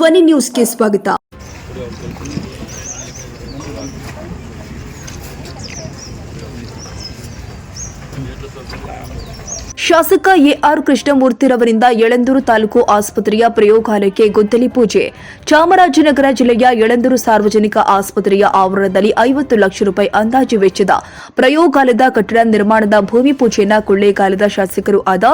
ಧ್ವನಿ ನ್ಯೂಸ್ಗೆ ಸ್ವಾಗತ. ಶಾಸಕ ಎಆರ್ ಕೃಷ್ಣಮೂರ್ತಿರವರಿಂದ ಯಳಂದೂರು ತಾಲೂಕು ಆಸ್ಪತ್ರೆಯ ಪ್ರಯೋಗಾಲಯಕ್ಕೆ ಗುದ್ದಲಿ ಪೂಜೆ. ಚಾಮರಾಜನಗರ ಜಿಲ್ಲೆಯ ಯಳಂದೂರು ಸಾರ್ವಜನಿಕ ಆಸ್ಪತ್ರೆಯ ಆವರಣದಲ್ಲಿ ಐವತ್ತು ಲಕ್ಷ ರೂಪಾಯಿ ಅಂದಾಜು ವೆಚ್ಚದ ಪ್ರಯೋಗಾಲಯದ ಕಟ್ಟಡ ನಿರ್ಮಾಣದ ಭೂಮಿ ಪೂಜೆಯನ್ನ ಕೊಳ್ಳೇಗಾಲದ ಶಾಸಕರು ಆದ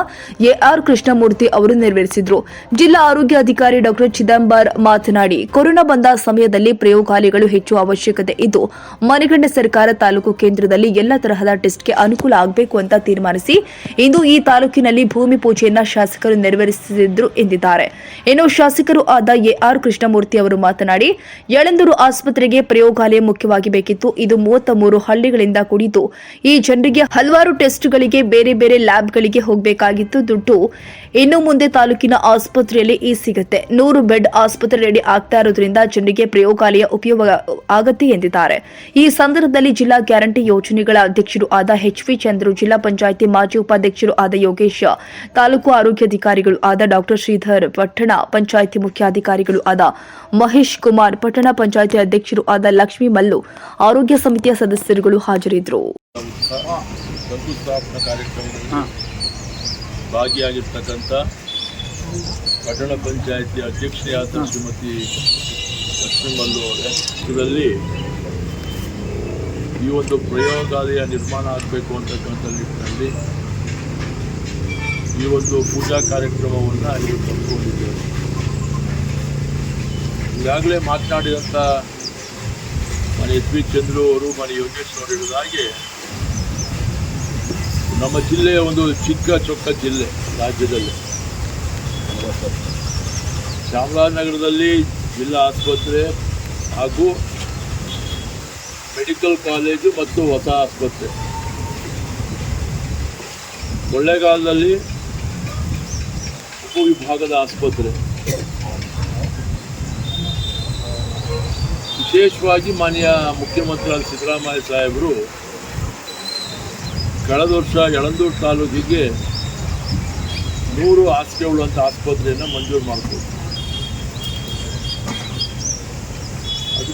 ಎಆರ್ ಕೃಷ್ಣಮೂರ್ತಿ ಅವರು ನೆರವೇರಿಸಿದರು. ಜಿಲ್ಲಾ ಆರೋಗ್ಯ ಅಧಿಕಾರಿ ಡಾ ಚಿದಂಬರ್ ಮಾತನಾಡಿ, ಕೊರೋನಾ ಬಂದ ಸಮಯದಲ್ಲಿ ಪ್ರಯೋಗಾಲಯಗಳು ಹೆಚ್ಚು ಅವಶ್ಯಕತೆ ಇದ್ದು ಮನೆಗಂಡ ಸರ್ಕಾರ ತಾಲೂಕು ಕೇಂದ್ರದಲ್ಲಿ ಎಲ್ಲ ತರಹದ ಟೆಸ್ಟ್ಗೆ ಅನುಕೂಲ ಆಗಬೇಕು ಅಂತ ತೀರ್ಮಾನಿಸಿ ಇಂದು ಈ ತಾಲೂಕಿನಲ್ಲಿ ಭೂಮಿ ಪೂಜೆಯನ್ನ ಶಾಸಕರು ನೆರವೇರಿಸಿದ್ರು ಎಂದಿದ್ದಾರೆ. ಇನ್ನು ಶಾಸಕರು ಆದ ಎಆರ್ ಕೃಷ್ಣಮೂರ್ತಿ ಅವರು ಮಾತನಾಡಿ, ಯಳಂದೂರು ಆಸ್ಪತ್ರೆಗೆ ಪ್ರಯೋಗಾಲಯ ಮುಖ್ಯವಾಗಿ ಬೇಕಿತ್ತು ಇದು ಮೂವತ್ತ ಮೂರು ಹಳ್ಳಿಗಳಿಂದ ಕೂಡಿದ್ದು, ಈ ಜನರಿಗೆ ಹಲವಾರು ಟೆಸ್ಟ್ಗಳಿಗೆ, ಬೇರೆ ಬೇರೆ ಲ್ಯಾಬ್ಗಳಿಗೆ ಹೋಗಬೇಕಾಗಿತ್ತು. ದುಡ್ಡು ಇನ್ನು ಮುಂದೆ ತಾಲೂಕಿನ ಆಸ್ಪತ್ರೆಯಲ್ಲಿ ಈ ಸಿಗುತ್ತೆ. ನೂರು ಬೆಡ್ ಆಸ್ಪತ್ರೆ ರೆಡಿ ಆಗ್ತಾ ಇರೋದ್ರಿಂದ ಜನರಿಗೆ ಪ್ರಯೋಗಾಲಯ ಉಪಯೋಗ ಆಗತ್ತೆ ಎಂದಿದ್ದಾರೆ. ಈ ಸಂದರ್ಭದಲ್ಲಿ ಜಿಲ್ಲಾ ಗ್ಯಾರಂಟಿ ಯೋಜನೆಗಳ ಅಧ್ಯಕ್ಷರು ಆದ ಎಚ್ ವಿ ಚಂದ್ರು ಜಿಲ್ಲಾ ಪಂಚಾಯಿತಿ ಮಾಜಿ ಉಪಾಧ್ಯಕ್ಷರು ಆದ ಯೋಗೇಶ್, ತಾಲೂಕು ಆರೋಗ್ಯಾಧಿಕಾರಿಗಳು ಆದ ಡಾಕ್ಟರ್ ಶ್ರೀಧರ್ ಪಟ್ಟಣ ಪಂಚಾಯಿತಿ ಮುಖ್ಯಾಧಿಕಾರಿಗಳು ಆದ ಮಹೇಶ್ ಕುಮಾರ್ ಪಟ್ಟಣ ಪಂಚಾಯಿತಿ ಅಧ್ಯಕ್ಷರು ಆದ ಲಕ್ಷ್ಮೀ ಮಲ್ಲು ಆರೋಗ್ಯ ಸಮಿತಿಯ ಸದಸ್ಯರುಗಳು ಹಾಜರಿದ್ದರು. ಭಾಗಿಯಾಗಿರ್ತಕ್ಕಂಥ ಪಟ್ಟಣ ಪಂಚಾಯಿತಿ ಅಧ್ಯಕ್ಷೆಯಾದ ಶ್ರೀಮತಿ ಲಕ್ಷ್ಮೀಮಲ್ಲು ಅವರೇ ಇದರಲ್ಲಿ ಈ ಒಂದು ಪ್ರಯೋಗಾಲಯ ನಿರ್ಮಾಣ ಆಗಬೇಕು ಅಂತಕ್ಕಂಥ ನಿಟ್ಟಿನಲ್ಲಿ ಈ ಒಂದು ಪೂಜಾ ಕಾರ್ಯಕ್ರಮವನ್ನು ಇಲ್ಲಿ ಹಮ್ಮಿಕೊಂಡಿದ್ದೇವೆ. ಈಗಾಗಲೇ ಮಾತನಾಡಿದಂಥ ಮನೆ ಎಸ್ ಬಿ ಚಂದ್ರು ಅವರು, ಮನೆ ಯೋಗೇಶ್ ಅವರು ನಮ್ಮ ಜಿಲ್ಲೆಯ ಒಂದು ಚಿಕ್ಕ ಚೊಕ್ಕ ಜಿಲ್ಲೆ ರಾಜ್ಯದಲ್ಲಿ. ಚಾಮರಾಜನಗರದಲ್ಲಿ ಜಿಲ್ಲಾ ಆಸ್ಪತ್ರೆ ಹಾಗೂ ಮೆಡಿಕಲ್ ಕಾಲೇಜು ಮತ್ತು ಹೊಸ ಆಸ್ಪತ್ರೆ. ಕೊಳ್ಳೇಗಾಲದಲ್ಲಿ ಉಪವಿಭಾಗದ ಆಸ್ಪತ್ರೆ. ವಿಶೇಷವಾಗಿ ಮಾನ್ಯ ಮುಖ್ಯಮಂತ್ರಿ ಸಿದ್ದರಾಮಯ್ಯ ಸಾಹೇಬರು ಕಳೆದ ವರ್ಷ ಯಳಂದೂರು ತಾಲೂಕಿಗೆ ನೂರು ಹಾಸಿಗೆ ಉಳ್ಳುವಂಥ ಆಸ್ಪತ್ರೆಯನ್ನು ಮಂಜೂರು ಮಾಡಿಕೊಟ್ರು.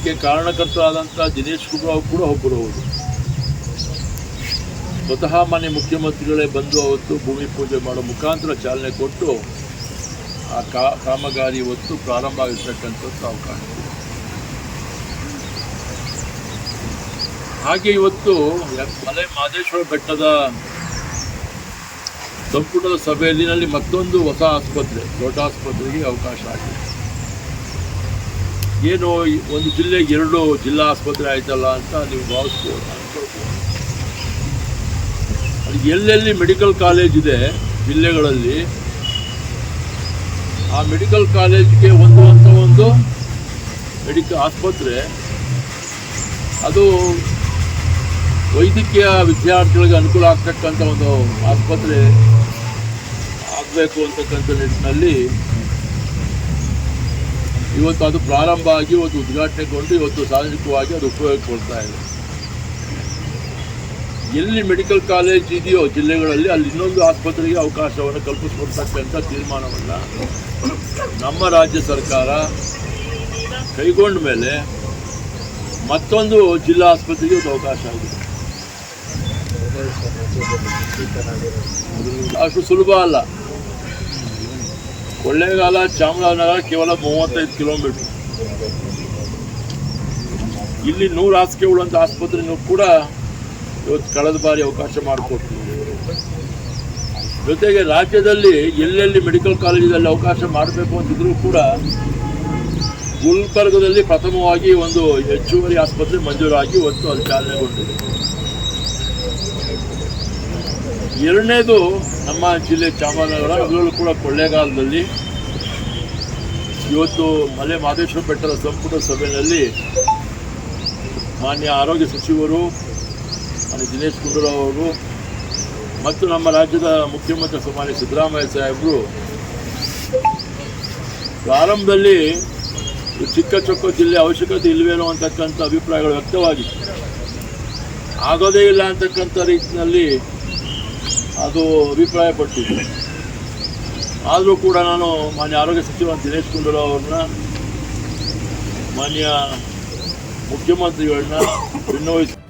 ಅದಕ್ಕೆ ಕಾರಣಕರ್ತರಾದಂಥ ದಿನೇಶ್ ಗುಂಡೂರಾವ್ ಕೂಡ ಒಬ್ಬರು ಹೌದು ಸ್ವತಃ ಮಾನ್ಯ ಮುಖ್ಯಮಂತ್ರಿಗಳೇ ಬಂದು ಅವತ್ತು ಭೂಮಿ ಪೂಜೆ ಮಾಡೋ ಮುಖಾಂತರ ಚಾಲನೆ ಕೊಟ್ಟು ಆ ಕಾ, ಕಾಮಗಾರಿ ಇವತ್ತು ಪ್ರಾರಂಭ ಆಗಿರ್ತಕ್ಕಂಥದ್ದು ನಾವು ಕಾಣ್ತೀವಿ. ಹಾಗೆ ಇವತ್ತು ಮಲೆ ಮಾದೇಶ್ವರ ಬೆಟ್ಟದ ಸಂಪುಟದ ಸಭೆಯಲ್ಲಿ ಮತ್ತೊಂದು ಹೊಸ ಆಸ್ಪತ್ರೆ, ದೊಡ್ಡ ಆಸ್ಪತ್ರೆಗೆ ಅವಕಾಶ ಆಗಿದೆ. ಏನು ಒಂದು ಜಿಲ್ಲೆಗೆ ಎರಡು ಜಿಲ್ಲಾ ಆಸ್ಪತ್ರೆ ಆಯ್ತಲ್ಲ ಅಂತ ನೀವು ಭಾವಿಸ್ಬೋದು. ಅದು ಎಲ್ಲೆಲ್ಲಿ ಮೆಡಿಕಲ್ ಕಾಲೇಜ್ ಇದೆ ಜಿಲ್ಲೆಗಳಲ್ಲಿ, ಆ ಮೆಡಿಕಲ್ ಕಾಲೇಜ್ಗೆ ಒಂದು ಅಂತ ಒಂದು ಮೆಡಿಕಲ್ ಆಸ್ಪತ್ರೆ, ಅದು ವೈದ್ಯಕೀಯ ವಿದ್ಯಾರ್ಥಿಗಳಿಗೆ ಅನುಕೂಲ ಆಗ್ತಕ್ಕಂಥ ಒಂದು ಆಸ್ಪತ್ರೆ ಆಗಬೇಕು ಅಂತಕ್ಕಂಥ ನಿಟ್ಟಿನಲ್ಲಿ ಇವತ್ತು ಅದು ಪ್ರಾರಂಭ ಆಗಿ, ಇವತ್ತು ಉದ್ಘಾಟನೆಗೊಂಡು ಇವತ್ತು ಸಾರ್ವಜನಿಕವಾಗಿ ಅದು ಉಪಯೋಗಕೊಳ್ತಾ ಇದೆ. ಎಲ್ಲಿ ಮೆಡಿಕಲ್ ಕಾಲೇಜ್ ಇದೆಯೋ ಜಿಲ್ಲೆಗಳಲ್ಲಿ ಅಲ್ಲಿ ಇನ್ನೊಂದು ಆಸ್ಪತ್ರೆಗೆ ಅವಕಾಶವನ್ನು ಕಲ್ಪಿಸ್ಕೊಡ್ತಕ್ಕಂಥ ತೀರ್ಮಾನವನ್ನು ನಮ್ಮ ರಾಜ್ಯ ಸರ್ಕಾರ ಕೈಗೊಂಡ ಮೇಲೆ ಮತ್ತೊಂದು ಜಿಲ್ಲಾ ಆಸ್ಪತ್ರೆಗೆ ಒಂದು ಅವಕಾಶ ಆಗಿದೆ. ಅಷ್ಟು ಸುಲಭ ಅಲ್ಲ. ಕೊಳ್ಳೇಗಾಲ ಚಾಮರಾಜನಗರ ಕೇವಲ ಮೂವತ್ತೈದು ಕಿಲೋಮೀಟರ್. ಇಲ್ಲಿ ನೂರು ಹಾಸಿಗೆ ಉಳ್ಳಂಥ ಆಸ್ಪತ್ರೆನೂ ಕೂಡ ಇವತ್ತು ಕಳೆದ ಬಾರಿ ಅವಕಾಶ ಮಾಡಿಕೊಟ್ಟು ಜೊತೆಗೆ ರಾಜ್ಯದಲ್ಲಿ ಎಲ್ಲೆಲ್ಲಿ ಮೆಡಿಕಲ್ ಕಾಲೇಜಲ್ಲಿ ಅವಕಾಶ ಮಾಡಬೇಕು ಅಂತಿದ್ರು ಕೂಡ ಗುಲ್ಬರ್ಗದಲ್ಲಿ ಪ್ರಥಮವಾಗಿ ಒಂದು ಹೆಚ್ಚುವರಿ ಆಸ್ಪತ್ರೆ ಮಂಜೂರಾಗಿ ಇವತ್ತು ಅದು ಚಾಲನೆಗೊಂಡಿದೆ. ಎರಡನೇದು ನಮ್ಮ ಜಿಲ್ಲೆ ಚಾಮರಾಜನಗರ, ಅದರಲ್ಲೂ ಕೂಡ ಕೊಳ್ಳೇಗಾಲದಲ್ಲಿ ಇವತ್ತು ಮಲೆ ಮಹದೇಶ್ವರ ಬೆಟ್ಟದ ಸಂಪುಟ ಸಭೆಯಲ್ಲಿ ಮಾನ್ಯ ಆರೋಗ್ಯ ಸಚಿವರು ಮಾನ್ಯ ದಿನೇಶ್ ಗುಂಡೂರಾವ್ ಅವರು ಮತ್ತು ನಮ್ಮ ರಾಜ್ಯದ ಮುಖ್ಯಮಂತ್ರಿ ಸುಮಾರಿ ಸಿದ್ದರಾಮಯ್ಯ ಸಾಹೇಬರು ಪ್ರಾರಂಭದಲ್ಲಿ ಚಿಕ್ಕ ಚೊಕ್ಕ ಜಿಲ್ಲೆ ಅವಶ್ಯಕತೆ ಇಲ್ಲವೇನೋ ಅಂತಕ್ಕಂಥ ಅಭಿಪ್ರಾಯಗಳು ವ್ಯಕ್ತವಾಗಿತ್ತು. ಆಗೋದೇ ಇಲ್ಲ ಅಂತಕ್ಕಂಥ ರೀತಿಯಲ್ಲಿ ಅದು ಅಭಿಪ್ರಾಯಪಟ್ಟಿದೆ. ಆದರೂ ಕೂಡ ನಾನು ಮಾನ್ಯ ಆರೋಗ್ಯ ಸಚಿವ ದಿನೇಶ್ ಗುಂಡೂರಾವ್ ಅವ್ರನ್ನ ಮಾನ್ಯ ಮುಖ್ಯಮಂತ್ರಿಗಳನ್ನ ವಿನ್ನೋಯಿಸಿ